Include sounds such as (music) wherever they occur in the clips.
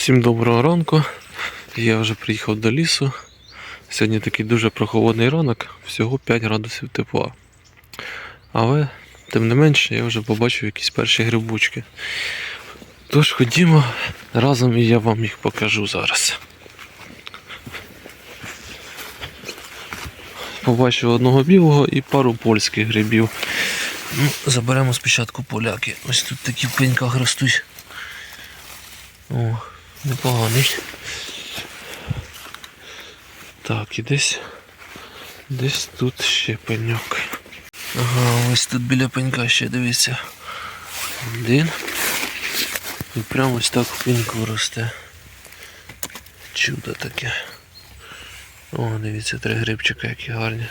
Всім доброго ранку. Я вже приїхав до лісу. Сьогодні такий дуже прохолодний ранок, всього 5 градусів тепла. Але, тим не менше, я вже побачив якісь перші грибочки. Тож ходімо разом і я вам їх покажу зараз. Побачив одного білого і пару польських грибів. Ну, заберемо спочатку поляки. Ось тут такі в пеньках ростуть. О, непоганий. Так, і десь. Десь тут ще пеньок. Ага, ось тут біля пенька ще дивіться. Один. І прямо ось так пеньку росте. Чудо таке. О, дивіться, три грибчика, які гарні.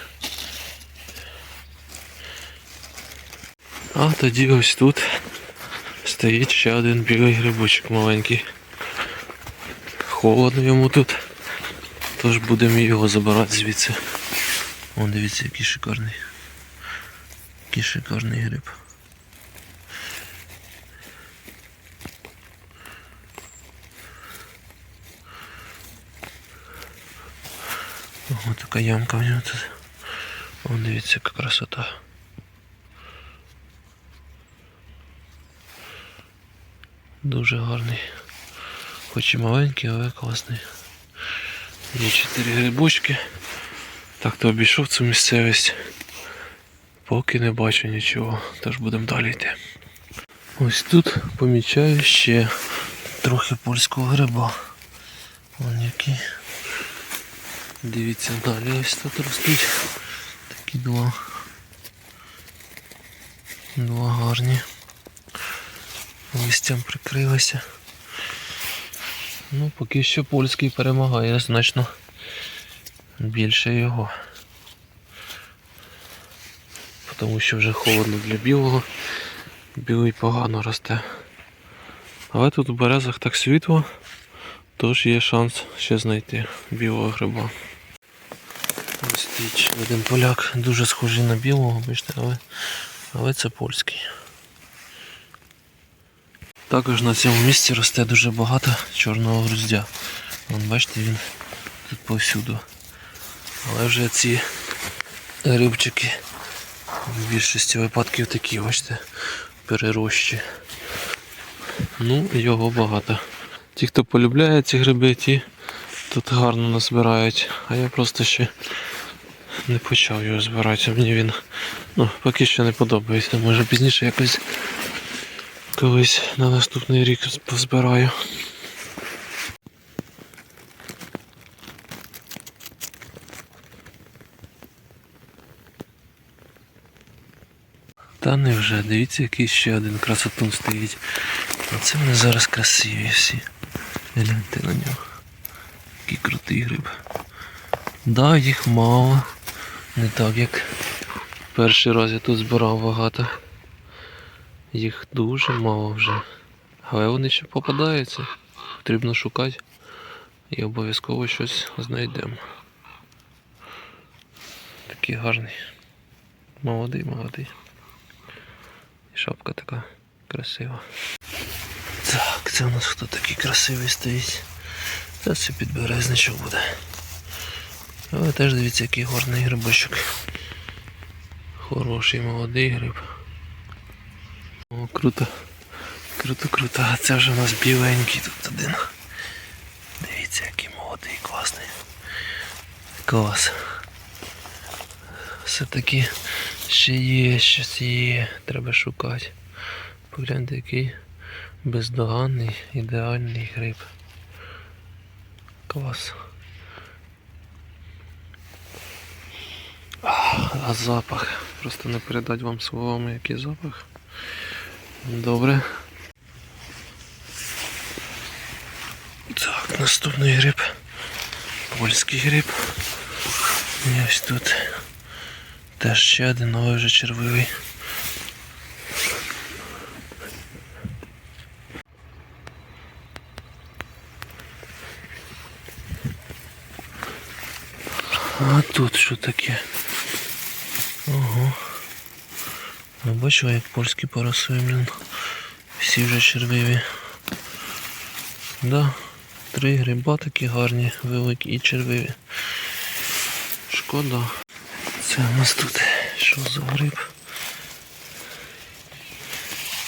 А тоді ось тут стоїть ще один білий грибочок маленький. Холодно йому тут. Тож будемо його забирати звідси. О, дивіться, який шикарний. Який шикарний гриб. Ого, така ямка в нього тут. О, дивіться, яка красота. Дуже гарний. Хоч і маленький, але класний. Є чотири грибочки. Так то обійшов цю місцевість. Поки не бачу нічого, тож будемо далі йти. Ось тут помічаю ще трохи польського гриба. Вон який. Дивіться далі, ось тут ростуть. Такі два. Два гарні. Листям прикрилися. Ну, поки що польський перемагає значно більше його. Тому що вже холодно для білого. Білий погано росте. Але тут у березах так світло, тож є шанс ще знайти білого гриба. Ось ще один поляк, дуже схожий на білого, бачите, але, але це польський. Також на цьому місці росте дуже багато чорного груздя. Вон, бачите, він тут повсюду. Але вже ці грибчики в більшості випадків такі, бачите, перерощі. Ну, його багато. Ті, хто полюбляє ці гриби, ті тут гарно назбирають. А я просто ще не почав його збирати. Мені він ну, поки що не подобається. Може пізніше якось колись на наступний рік позбираю. Та невже, дивіться, який ще один красотун стоїть. Оце вони зараз красиві всі. Гляньте на нього. Який крутий гриб. Да, їх мало. Не так як перший раз я тут збирав багато. Їх дуже мало вже. Але вони ще попадаються. Потрібно шукати. І обов'язково щось знайдемо. Такий гарний. Молодий, молодий. І шапка така красива. Так, це у нас хто такий красивий стоїть. Це все підберезничок буде. Але теж дивіться, який гарний грибочок. Хороший молодий гриб. О, круто. Круто, круто. А це вже у нас біленький тут один. Дивіться, який молодий, класний. Клас. Все-таки ще є, щось є. Треба шукати. Погляньте, який бездоганний, ідеальний гриб. Клас. А, запах. Просто не передати вам словами, який запах. Добре. Так, наступний гриб. Польський гриб. І ось тут теж ще один, але вже червивий. А тут що таке? Ну, бачу, як польські параси, блін. Всі вже червиві. Да, Три гриба такі гарні, великі і червиві. Шкода. Це у нас тут що за гриб?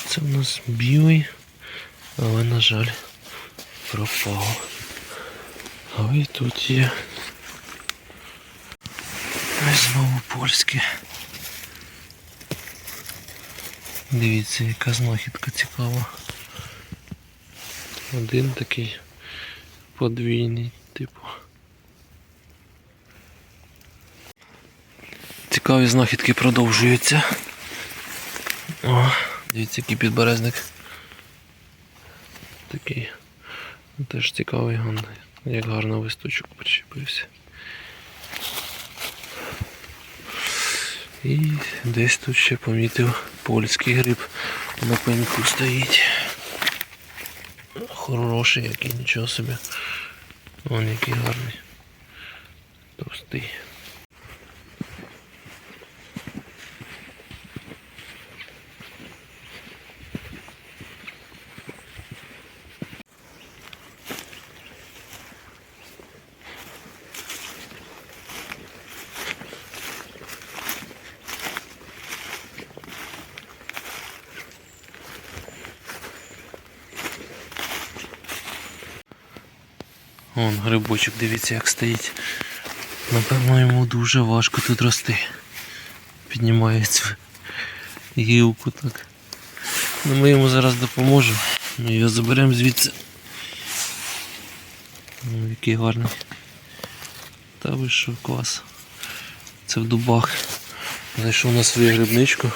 Це у нас білий, але, на жаль, пропав. А і тут є. Ось знову польське. Дивіться, яка знахідка цікава. Один такий подвійний, типу. Цікаві знахідки продовжуються. О, дивіться, який підберезник. Такий. Теж цікавий, як гарно листочок причепився. І десь тут ще помітив польський гриб на пеньку стоїть. Хороший який, нічого собі. Вон який гарний. Товстий. Вон грибочок, дивіться як стоїть. Напевно йому дуже важко тут рости. Піднімає цю гілку так. Ну, ми йому зараз допоможемо. Ми його заберемо звідси. Ну, який гарний. Та ви що, клас. Це в дубах. Знайшов на свою грибничку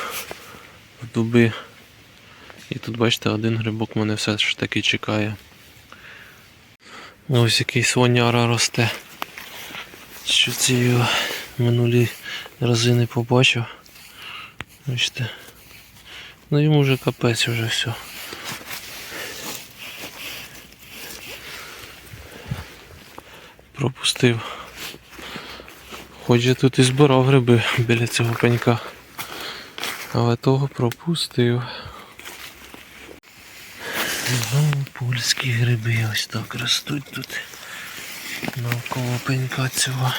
в дуби. І тут бачите, один грибок мене все ж таки чекає. Ось який слоняра росте. Що ці його минулі рази не побачив. Бачите. Ну йому вже капець вже все. Пропустив. Хоч я тут і збирав гриби біля цього пенька. Але того пропустив. Знову польські гриби ось так ростуть тут навколо пенька цього.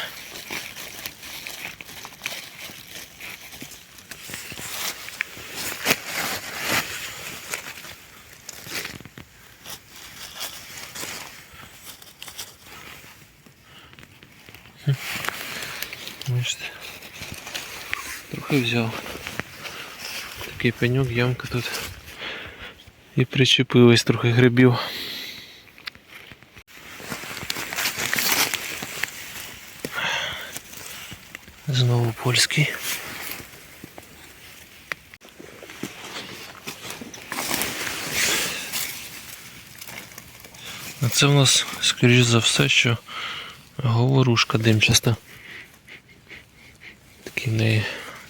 Трохи взяв. Такий пеньок, ямка тут. І причепилось трохи грибів. Знову польський. А це в нас, скоріш за все, що говорушка димчаста. Такий в неї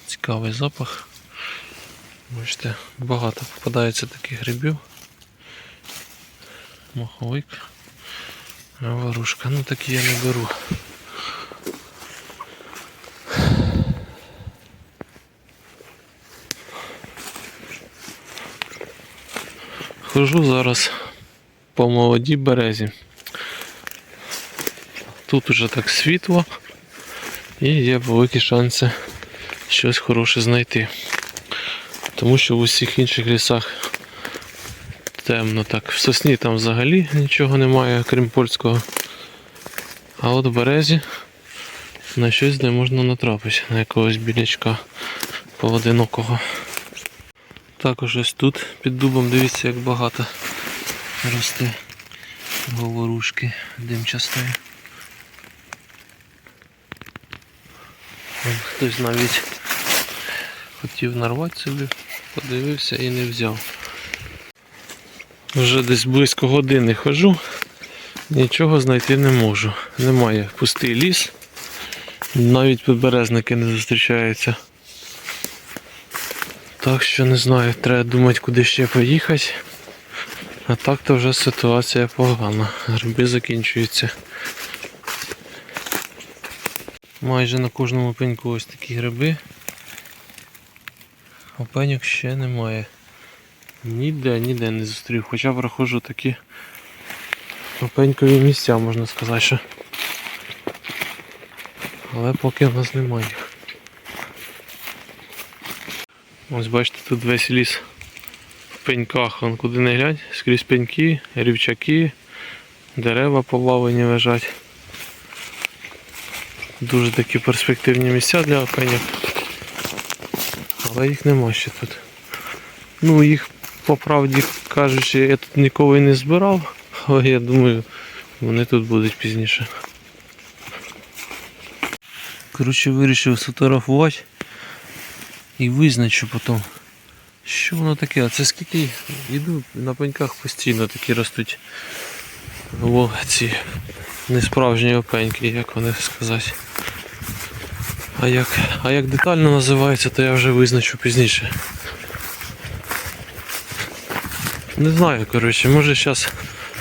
цікавий запах. Бачите, багато попадається таких грибів. Маховик. Говорушка. Ну такі я не беру. Хожу зараз по молодій березі. Тут уже так світло і є великі шанси щось хороше знайти. Тому що в усіх інших лісах темно так. В сосні там взагалі нічого немає, крім польського. А от в березі на щось де можна натрапити, на якогось білячка поодинокого. Також ось тут під дубом дивіться, як багато росте говорушки димчастої. Хтось навіть хотів нарвати собі, подивився і не взяв. Вже десь близько години хожу, нічого знайти не можу. Немає пустий ліс, навіть підберезники не зустрічаються. Так що не знаю, треба думати, куди ще поїхати. А так то вже ситуація погана. Гриби закінчуються. Майже на кожному пеньку ось такі гриби. А пеньок ще немає. Ніде, ніде не зустрів. Хоча проходжу такі опенькові місця, можна сказати, що. Але поки в нас немає. їх. Ось бачите, тут весь ліс в пеньках, Вон куди не глянь, скрізь пеньки, рівчаки, дерева повалені лежать. Дуже такі перспективні місця для опеньок. Але їх нема ще тут. Ну їх по правді кажучи, я тут ніколи не збирав, але я думаю, вони тут будуть пізніше. Коротше, вирішив сфотографувати і визначу потім, що воно таке. А це скільки йду на пеньках постійно такі ростуть О, ці несправжні опеньки, як вони сказати. А як, а як детально називається, то я вже визначу пізніше. Не знаю, коротше, може зараз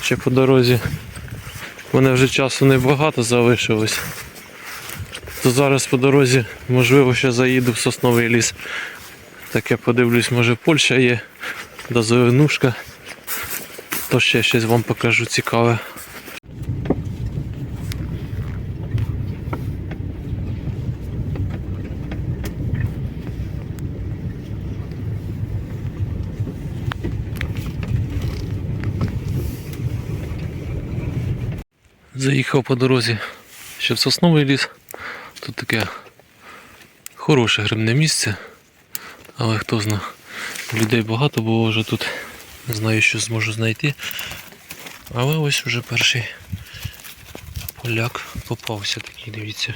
ще по дорозі. У мене вже часу небагато залишилось. То зараз по дорозі, можливо, ще заїду в сосновий ліс. Так я подивлюсь, може Польща є, до Зеленушка. То ще щось вам покажу цікаве. Заїхав по дорозі ще в сосновий ліс. Тут таке хороше грибне місце. Але хто зна, людей багато було вже тут. Не знаю, що зможу знайти. Але ось вже перший поляк попався такий, дивіться.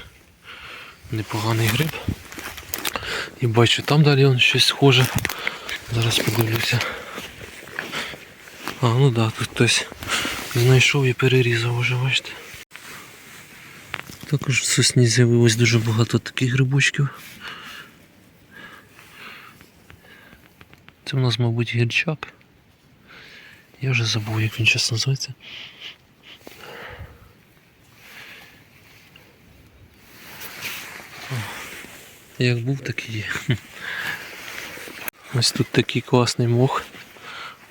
Непоганий гриб. І бачу, там далі он щось схоже. Зараз подивлюся. А, ну да, тут хтось знайшов і перерізав уже, бачите. Також в сосні з'явилось дуже багато таких грибочків. Це в нас, мабуть, гірчак. Я вже забув, як він зараз називається. Як був, так і є. Ось тут такий класний мох.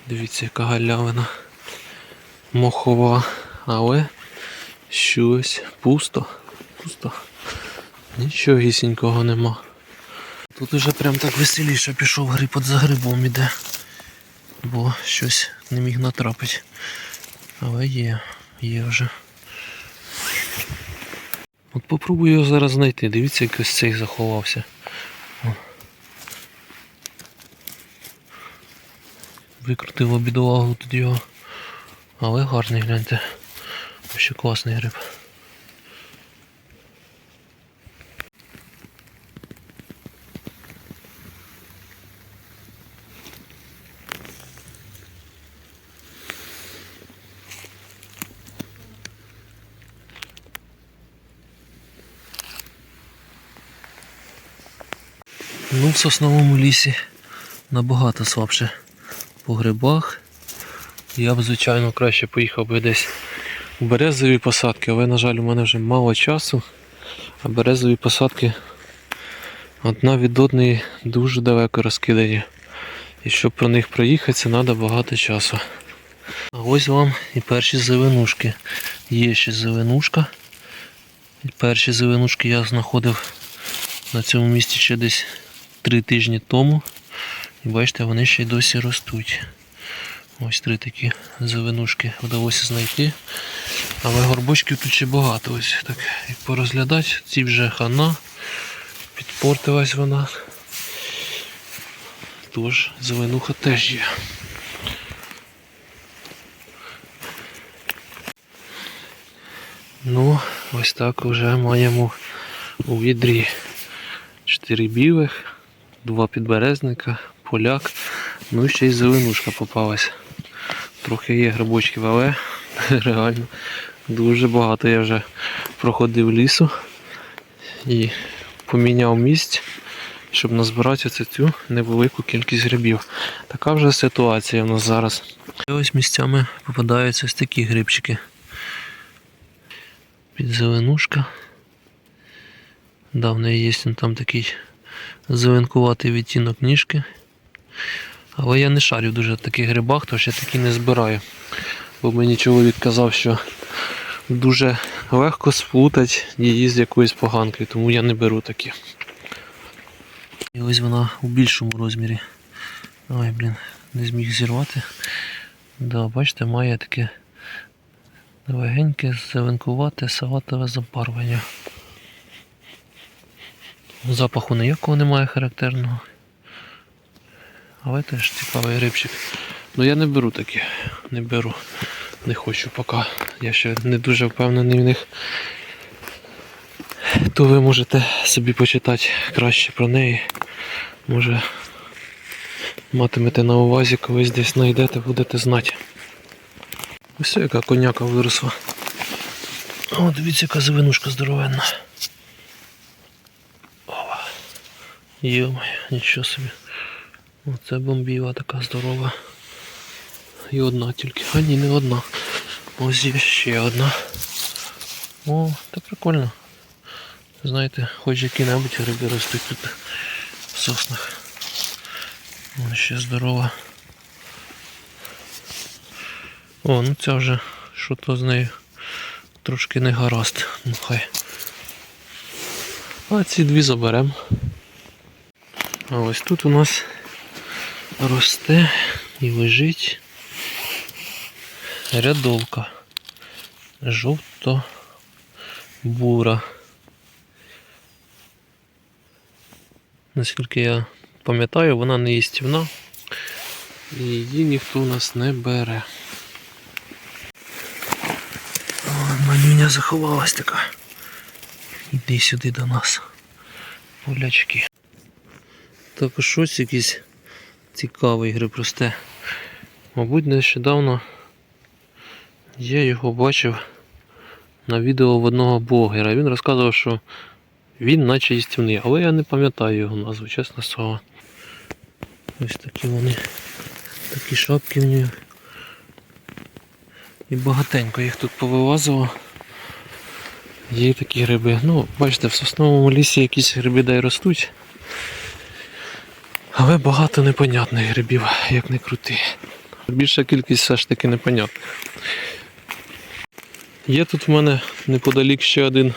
Дивіться, яка галявина мохова, але щось пусто, пусто. Нічогісінького нема. Тут уже прям так веселіше пішов гриб от за грибом іде. Бо щось не міг натрапити. Але є, є вже. От попробую його зараз знайти. Дивіться, як ось цей заховався. Викрутив бідолагу тут його. Але гарний, гляньте. Ще класний гриб. Ну, в сосновому лісі набагато слабше по грибах. Я б, звичайно, краще поїхав би десь у березові посадки, але, на жаль, у мене вже мало часу. А березові посадки одна від одної дуже далеко розкидані. І щоб про них проїхати, це треба багато часу. А ось вам і перші зеленушки. Є ще зеленушка. І перші зеленушки я знаходив на цьому місці ще десь три тижні тому. І бачите, вони ще й досі ростуть. Ось три такі зеленушки вдалося знайти. Але горбочків тут ще багато. Ось так як порозглядати, ці вже хана, підпортилась вона. Тож зеленуха теж є. Ну, ось так вже маємо у відрі чотири білих, два підберезника, поляк, ну і ще й зеленушка попалась. Трохи є грибочків, але (laughs) реально дуже багато я вже проходив лісу і поміняв місць, щоб назбирати цю невелику кількість грибів. Така вже ситуація в нас зараз. І ось місцями попадаються ось такі грибчики. Підзеленушка. Да, в неї є там такий зеленкуватий відтінок ніжки. Але я не шарю дуже в таких грибах, тож я такі не збираю. Бо мені чоловік казав, що дуже легко сплутати її з якоюсь поганкою, тому я не беру такі. І ось вона у більшому розмірі. Ой, блін, не зміг зірвати. Да, бачите, має таке легеньке, зеленкувате, салатове забарвлення. Запаху ніякого немає характерного. Але теж цікавий рибчик. Ну я не беру такі. Не беру. Не хочу поки. Я ще не дуже впевнений в них. То ви можете собі почитати краще про неї. Може матимете на увазі, колись десь знайдете, будете знати. Ось яка коняка виросла. О, дивіться, яка завинушка здоровенна. Йомай, нічого собі. Оце бомбіла така здорова. І одна тільки. А ні, не одна. Ось є ще одна. О, так прикольно. Знаєте, хоч які-небудь гриби ростуть тут в соснах. Вона ще здорова. О, ну ця вже що то з нею трошки не гаразд. Ну хай. А ці дві заберемо. А ось тут у нас росте і лежить рядовка. Жовто-бура. Наскільки я пам'ятаю, вона не їстівна. І її ніхто у нас не бере. О, манюня заховалась така. Іди сюди до нас. Полячки. Також щось якийсь цікавий гриб росте. Мабуть, нещодавно я його бачив на відео в одного блогера. Він розказував, що він наче їстівний, але я не пам'ятаю його назву, чесне слово. Ось такі вони, такі шапки в нього. І багатенько їх тут повилазило. Є такі гриби. Ну, бачите, в сосновому лісі якісь гриби дай ростуть. Але багато непонятних грибів, як не крути. Більша кількість все ж таки непонятних. Є тут в мене неподалік ще один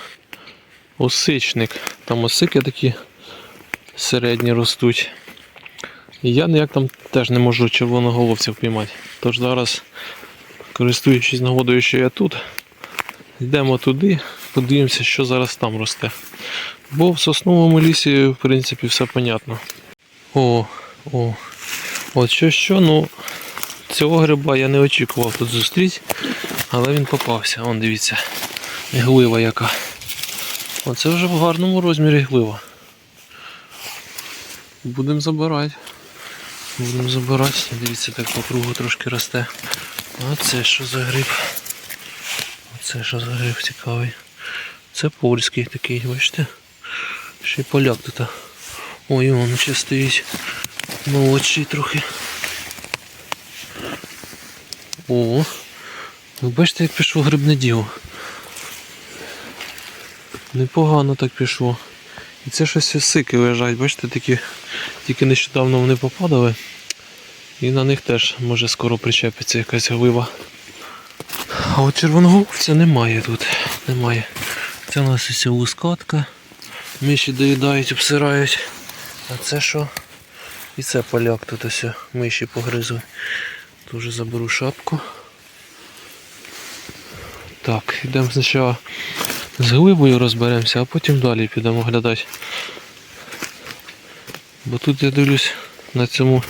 осичник. Там осики такі середні ростуть. Я ніяк там теж не можу червоноголовців піймати. Тож зараз, користуючись нагодою, що я тут, йдемо туди, подивимося, що зараз там росте. Бо в сосновому лісі, в принципі, все понятно. О, о. От що що, ну цього гриба я не очікував тут зустріти, але він попався. Вон дивіться, глива яка. Оце вже в гарному розмірі глива. Будемо забирати. Будемо забирати. Дивіться, так по кругу трошки росте. А це що за гриб? Оце що за гриб цікавий. Це польський такий, бачите? Ще й поляк тут. Ой, він ще стоїть. Молодший трохи. О, ви бачите, як пішло грибне діло. Непогано так пішло. І це щось осики лежать, бачите, такі, тільки нещодавно вони попадали. І на них теж може скоро причепиться якась глива. А от червоноголовця немає тут. Немає. Це у нас ось лускатка. Миші доїдають, обсирають. А це що? І це поляк тут ось миші погризли. Дуже заберу шапку. Так, йдемо спочатку з глибою розберемося, а потім далі підемо глядати. Бо тут я дивлюсь на цьому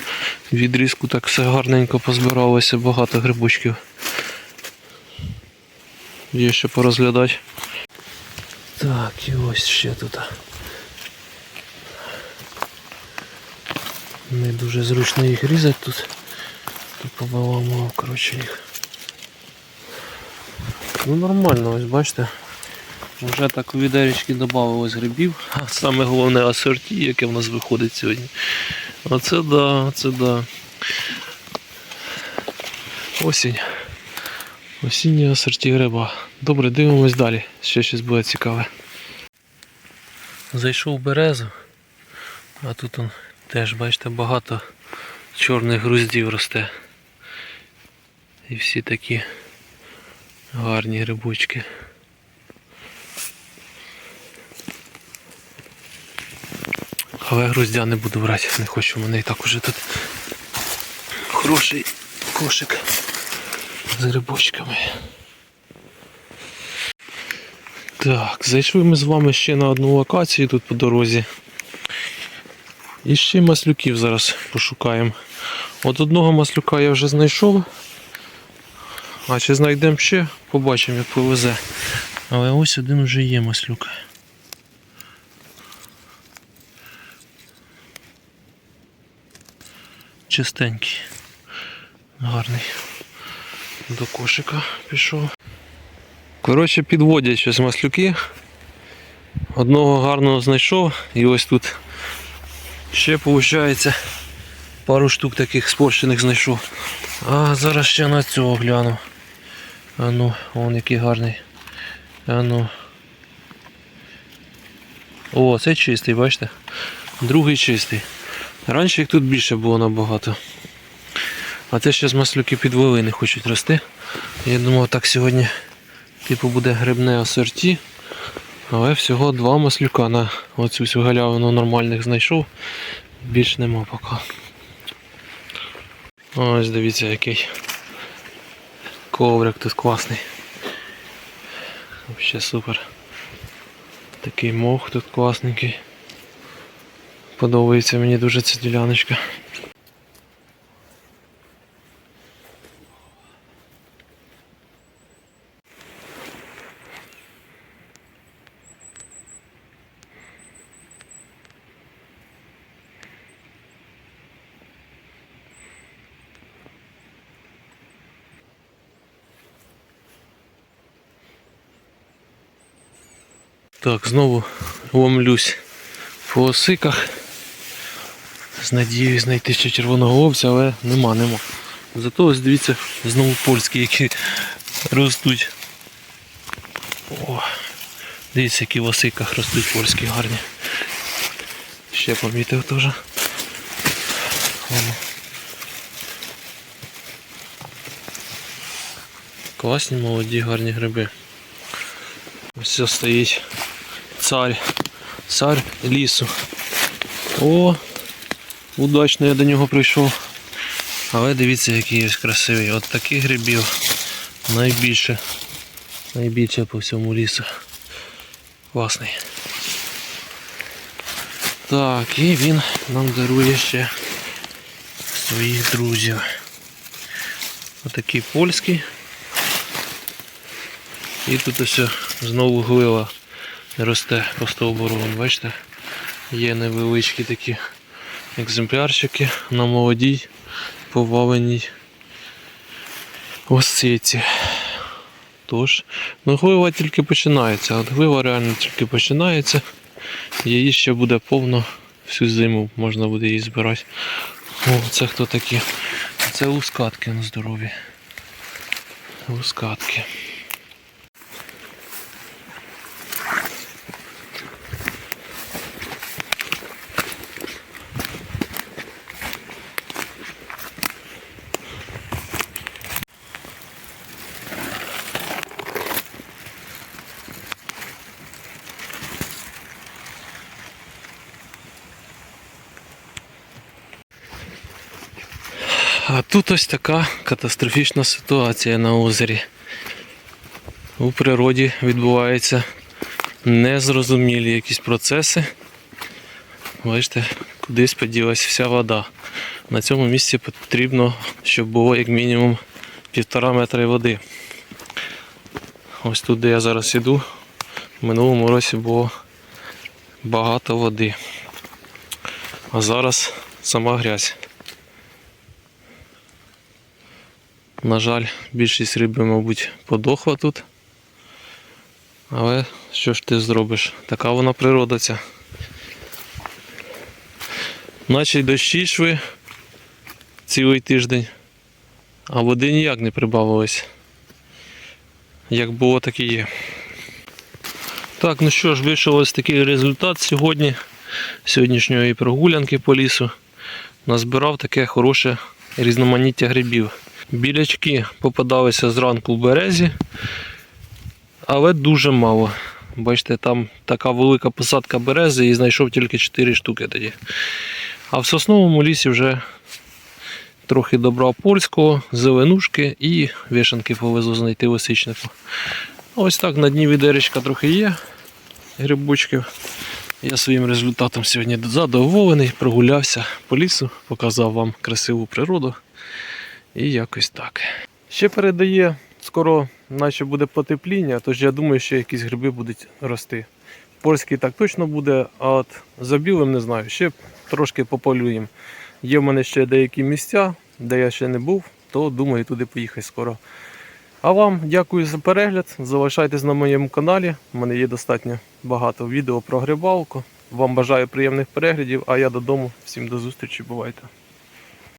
відрізку так все гарненько позбиралося, багато грибочків. Є що порозглядати. Так, і ось ще тут. Не дуже зручно їх різати тут. Тут побаламав, коротше їх. Ну нормально, ось бачите. Вже так у відеречки додавалось грибів. А саме головне асорті, яке в нас виходить сьогодні. Оце да, оце да. Осінь. Осіннє асорті гриба. Добре, дивимось далі. Ще щось буде цікаве. Зайшов в березу, а тут он теж, бачите, багато чорних груздів росте. І всі такі Гарні грибочки. Але груздя не буду брати, не хочу, мене і так уже тут хороший кошик з грибочками. Так, зайшли ми з вами ще на одну локацію тут по дорозі. І ще маслюків зараз пошукаємо. От одного маслюка я вже знайшов. А чи знайдемо ще, побачимо, як повезе. Але ось один вже є маслюк. Чистенький. Гарний. До кошика пішов. Коротше, підводять щось маслюки. Одного гарного знайшов і ось тут ще виходить пару штук таких спорщених знайшов. А зараз ще на цього гляну. А ну, он який гарний. А ну. О, це чистий, бачите? Другий чистий. Раніше їх тут більше було набагато. А це ще з маслюки підвели не хочуть рости. Я думав, так сьогодні типу буде грибне асорті. Але всього два маслюка на оцю всю галявину нормальних знайшов. Більш нема поки. Ось дивіться який коврик тут класний. Вообще супер. Такий мох тут класненький. Подобається мені дуже ця діляночка. Так, знову ломлюсь по осиках. З надією знайти ще червоного овця, але нема, нема. Зато ось дивіться, знову польські, які ростуть. О, дивіться, які в осиках ростуть польські гарні. Ще помітив теж. Класні молоді гарні гриби. Ось все стоїть цар. Цар лісу. О! Удачно я до нього прийшов. Але дивіться, який ось красивий. От таких грибів найбільше. Найбільше по всьому лісу. Класний. Так, і він нам дарує ще своїх друзів. Отакий польський. І тут ось знову глива росте по стовбуру, бачите? Є невеличкі такі екземплярчики на молодій поваленій осиці. Тож, ну глива тільки починається. От глива реально тільки починається. Її ще буде повно всю зиму, можна буде її збирати. О, це хто такі? Це лускатки на здорові. Лускатки. А тут ось така катастрофічна ситуація на озері. У природі відбуваються незрозумілі якісь процеси. Бачите, кудись поділась вся вода. На цьому місці потрібно, щоб було як мінімум півтора метри води. Ось тут, де я зараз іду, в минулому році було багато води. А зараз сама грязь. На жаль, більшість риби, мабуть, подохла тут. Але що ж ти зробиш? Така вона природа ця. Наче дощі йшли цілий тиждень, а води ніяк не прибавилось. Як було, так і є. Так, ну що ж, вийшов ось такий результат сьогодні, сьогоднішньої прогулянки по лісу. Назбирав таке хороше різноманіття грибів. Білячки попадалися зранку в березі, але дуже мало. Бачите, там така велика посадка берези і знайшов тільки 4 штуки тоді. А в сосновому лісі вже трохи добра польського, зеленушки і вішанки повезло знайти лисичнику. Ось так на дні відеречка трохи є грибочків. Я своїм результатом сьогодні задоволений, прогулявся по лісу, показав вам красиву природу. І якось так. Ще передає, скоро наче буде потепління, тож я думаю, що якісь гриби будуть рости. Польський так точно буде, а от за білим не знаю. Ще трошки пополюємо. Є в мене ще деякі місця, де я ще не був, то думаю туди поїхати скоро. А вам дякую за перегляд. Залишайтесь на моєму каналі. У мене є достатньо багато відео про грибалку. Вам бажаю приємних переглядів, а я додому. Всім до зустрічі, бувайте.